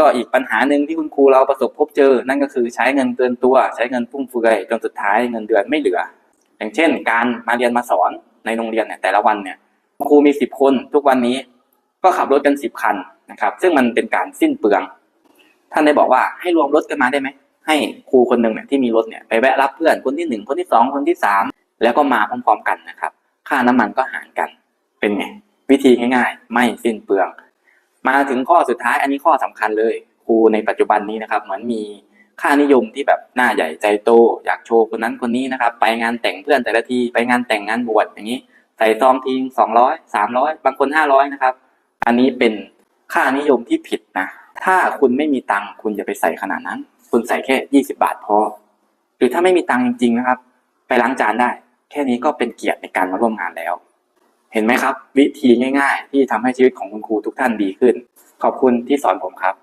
ก็อีกปัญหาหนึ่งที่คุณครูเราประสบพบเจอ นั่นก็คือใช้เงินเกินตัว ใช้เงินฟุ่มเฟือยจนสุดท้ายเงินเดือนไม่เหลือ อย่างเช่น การมาเรียนมาสอนในโรงเรียนเนี่ยแต่ละวันเนี่ยครูมีสิบคนทุกวันนี้ก็ขับรถกันสิบคันนะครับซึ่งมันเป็นการสิ้นเปลือง ท่านได้บอกว่าให้รวมรถกันมาได้ไหมให้ครูคนหนึ่งเนี่ยที่มีรถเนี่ยไปแวะรับเพื่อนคนที่หนึ่งคนที่สองคนที่สามแล้วก็มาพร้อมๆกันนะครับ ค่าน้ำมันก็หารกันเป็นไงวิธีง่ายๆ ไม่สิ้นเปลือง มาถึงข้อสุดท้ายอันนี้ข้อสำคัญเลย ครูในปัจจุบันนี้นะครับ เหมือนมีค่านิยมที่แบบหน้าใหญ่ใจโต อยากโชว์คนนั้นคนนี้นะครับ ไปงานแต่งเพื่อนแต่ละทีไปงานแต่งงานบวชอย่างนี้ ใส่ซองทิ้งสองร้อยสามร้อยบางคนห้าร้อยนะครับ อันนี้เป็นค่านิยมที่ผิดนะ ถ้าคุณไม่มีตังคุณอย่าไปใส่ขนาดนั้น คุณใส่แค่ยี่สิบาทพอ หรือถ้าไม่มีตังจริง ๆนะครับ ไปล้างจานได้ แค่นี้ก็เป็นเกียรติในการมาร่วมงานแล้ว เห็นไหมครับ วิธีง่าย ๆ ที่ทำให้ชีวิตของคุณครูทุกท่านดีขึ้น ขอบคุณที่สอนผมครับ